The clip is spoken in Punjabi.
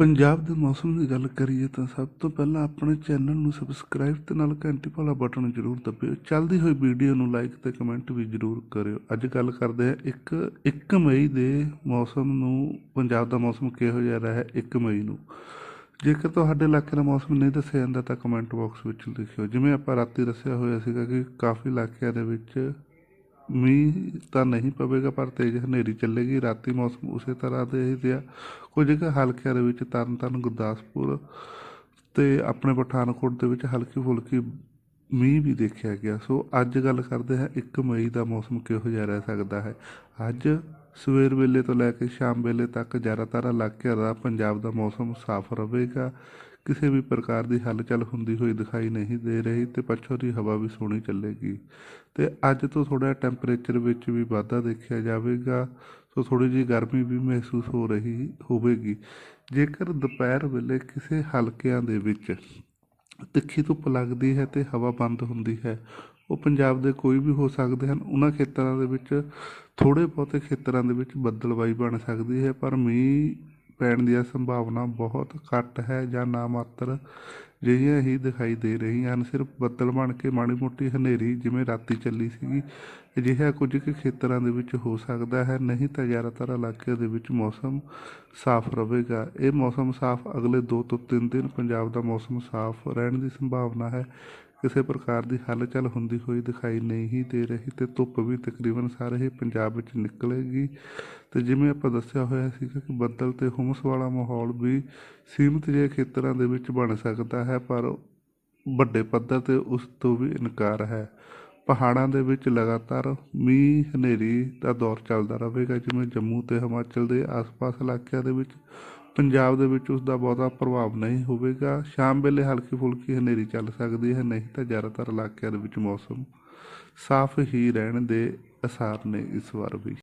ਪੰਜਾਬ ਦੇ ਮੌਸਮ ਦੀ ਗੱਲ ਕਰੀਏ ਤਾਂ ਸਭ ਤੋਂ ਪਹਿਲਾਂ ਆਪਣੇ ਚੈਨਲ ਨੂੰ ਸਬਸਕ੍ਰਾਈਬ ਤੇ ਨਾਲ ਘੰਟੀ ਵਾਲਾ ਬਟਨ ਜ਼ਰੂਰ ਦਬਿਓ। ਚੱਲਦੀ ਹੋਈ ਵੀਡੀਓ ਨੂੰ ਲਾਈਕ ਤੇ ਕਮੈਂਟ ਵੀ ਜ਼ਰੂਰ ਕਰਿਓ। ਅੱਜ ਗੱਲ ਕਰਦੇ ਹਾਂ ਇੱਕ 1 ਮਈ ਦੇ ਮੌਸਮ ਨੂੰ, ਪੰਜਾਬ ਦਾ ਮੌਸਮ ਕਿਹੋ ਜਿਹਾ ਰਿਹਾ ਹੈ 1 ਮਈ ਨੂੰ। ਜੇਕਰ ਤੁਹਾਡੇ ਇਲਾਕੇ ਦਾ ਮੌਸਮ ਨਹੀਂ ਦੱਸਿਆ ਜਾਂਦਾ ਤਾਂ ਕਮੈਂਟ ਬਾਕਸ ਵਿੱਚ ਲਿਖਿਓ। ਜਿਵੇਂ ਆਪਾਂ ਰਾਤੀ ਦੱਸਿਆ ਹੋਇਆ ਸੀਗਾ ਕਿ ਕਾਫੀ ਇਲਾਕਿਆਂ ਦੇ ਵਿੱਚ ਮੀਂਹ ਤਾਂ ਨਹੀਂ ਪਵੇਗਾ, ਪਰ ਤੇਜ਼ ਹਨੇਰੀ ਚੱਲੇਗੀ। ਰਾਤੀ ਮੌਸਮ ਉਸੇ ਤਰ੍ਹਾਂ ਦੇ ਹੀ ਰਿਹਾ। ਕੁਝ ਕੁ ਹਲਕਿਆਂ ਦੇ ਵਿੱਚ ਤਰਨਤਾਰਨ ਗੁਰਦਾਸਪੁਰ ਤੇ ਆਪਣੇ ਪਠਾਨਕੋਟ ਦੇ ਵਿੱਚ ਹਲਕੀ ਫੁਲਕੀ ਮੀਂਹ ਵੀ ਦੇਖਿਆ ਗਿਆ। ਸੋ ਅੱਜ ਗੱਲ ਕਰਦੇ ਹਾਂ 1 ਮਈ ਦਾ ਮੌਸਮ ਕਿਹੋ ਜਿਹਾ ਰਹਿ ਸਕਦਾ ਹੈ? ਅੱਜ ਸਵੇਰ ਵੇਲੇ ਤੋਂ ਲੈ ਕੇ ਸ਼ਾਮ ਵੇਲੇ ਤੱਕ ਜ਼ਿਆਦਾਤਰ ਇਲਾਕਿਆਂ ਦਾ ਪੰਜਾਬ ਦਾ ਮੌਸਮ ਸਾਫ਼ ਰਹੇਗਾ। ਕਿਸੇ ਵੀ ਪ੍ਰਕਾਰ ਦੀ ਹਲਚਲ ਹੁੰਦੀ ਹੋਈ ਦਿਖਾਈ ਨਹੀਂ ਦੇ ਰਹੀ ਤੇ ਪੱਛੋਂ ਦੀ ਹਵਾ ਵੀ ਸੋਹਣੀ ਚੱਲੇਗੀ। ਤੇ ਅੱਜ ਤੋਂ ਥੋੜਾ ਟੈਂਪਰੇਚਰ ਵਿੱਚ ਵੀ ਵਾਧਾ ਦੇਖਿਆ ਜਾਵੇਗਾ, ਸੋ ਥੋੜੀ ਜਿਹੀ ਗਰਮੀ ਵੀ ਮਹਿਸੂਸ ਹੋ ਰਹੀ ਹੋਵੇਗੀ। ਜੇਕਰ ਦੁਪਹਿਰ ਵੇਲੇ ਕਿਸੇ ਹਲਕਿਆਂ ਦੇ ਵਿੱਚ ਤਿੱਖੀ ਧੁੱਪ ਲੱਗਦੀ ਹੈ ਤੇ ਹਵਾ ਬੰਦ ਹੁੰਦੀ ਹੈ, ਉਹ ਪੰਜਾਬ ਦੇ ਕੋਈ ਵੀ ਹੋ ਸਕਦੇ ਹਨ, ਉਹਨਾਂ ਖੇਤਰਾਂ ਦੇ ਵਿੱਚ ਥੋੜੇ ਬਹੁਤੇ ਖੇਤਰਾਂ ਦੇ ਵਿੱਚ ਬੱਦਲਬਾਈ ਬਣ ਸਕਦੀ ਹੈ, ਪਰ ਮੀਂਹ ਪੈਣ ਦੀਆਂ ਸੰਭਾਵਨਾ ਬਹੁਤ ਘੱਟ ਹੈ ਜਾਂ ਨਾ ਮਾਤਰ ਜਿਹੀਆਂ ਹੀ ਦਿਖਾਈ ਦੇ ਰਹੀਆਂ ਹਨ। ਸਿਰਫ ਬੱਦਲ ਬਣ ਕੇ ਮਾੜੀ ਮੋਟੀ ਹਨੇਰੀ ਜਿਵੇਂ ਰਾਤੀ ਚੱਲੀ ਸੀਗੀ, ਅਜਿਹਾ ਕੁਝ ਕੁ ਖੇਤਰਾਂ ਦੇ ਵਿੱਚ ਹੋ ਸਕਦਾ ਹੈ। ਨਹੀਂ ਤਾਂ ਜ਼ਿਆਦਾਤਰ ਇਲਾਕੇ ਦੇ ਵਿੱਚ ਮੌਸਮ ਸਾਫ਼ ਰਹੇਗਾ। ਇਹ ਮੌਸਮ ਸਾਫ਼ ਅਗਲੇ 2 ਤੋਂ 3 ਦਿਨ ਪੰਜਾਬ ਦਾ ਮੌਸਮ ਸਾਫ਼ ਰਹਿਣ ਦੀ ਸੰਭਾਵਨਾ ਹੈ। ਕਿਸੇ ਪ੍ਰਕਾਰ ਦੀ ਹਲਚਲ ਹੁੰਦੀ ਹੋਈ ਦਿਖਾਈ ਨਹੀਂ ਦੇ ਰਹੀ ਤੇ ਧੁੱਪ ਵੀ ਤਕਰੀਬਨ ਸਾਰੇ ਹੀ ਪੰਜਾਬ ਵਿੱਚ ਨਿਕਲੇਗੀ। ਤੇ ਜਿਵੇਂ ਆਪਾਂ ਦੱਸਿਆ ਹੋਇਆ ਸੀਗਾ ਕਿ ਬੱਦਲ ਤੇ ਹੁਮਸ ਵਾਲਾ ਮਾਹੌਲ ਵੀ ਸੀਮਿਤ ਜਿਹੇ ਖੇਤਰਾਂ ਦੇ ਵਿੱਚ ਬਣ ਸਕਦਾ ਹੈ। ਹੈ, ਪਰ ਵੱਡੇ ਪੱਧਰ ਤੇ ਉਸ ਤੋਂ ਵੀ ਇਨਕਾਰ ਹੈ। ਪਹਾੜਾਂ ਦੇ ਵਿੱਚ ਲਗਾਤਾਰ ਮੀਂਹ, ਹਨੇਰੀ ਦਾ ਦੌਰ ਚੱਲਦਾ ਰਹੇਗਾ, ਜਿਵੇਂ ਜੰਮੂ ਤੇ ਹਿਮਾਚਲ ਦੇ ਆਸ-ਪਾਸ ਇਲਾਕਿਆਂ ਦੇ ਵਿੱਚ। ਪੰਜਾਬ ਦੇ ਵਿੱਚ ਉਸ ਦਾ ਬਹੁਤਾ ਪ੍ਰਭਾਵ ਨਹੀਂ ਹੋਵੇਗਾ। ਸ਼ਾਮ ਵੇਲੇ ਹਲਕੀ ਫੁਲਕੀ ਹਨੇਰੀ ਚੱਲ ਸਕਦੀ ਹੈ, ਨਹੀਂ ਤਾਂ ਜ਼ਿਆਦਾਤਰ ਇਲਾਕਿਆਂ ਦੇ ਵਿੱਚ ਮੌਸਮ ਸਾਫ਼ ਹੀ ਰਹਿਣ ਦੇ ਅਸਾਰ ਨੇ ਇਸ ਵਾਰ ਵੀ।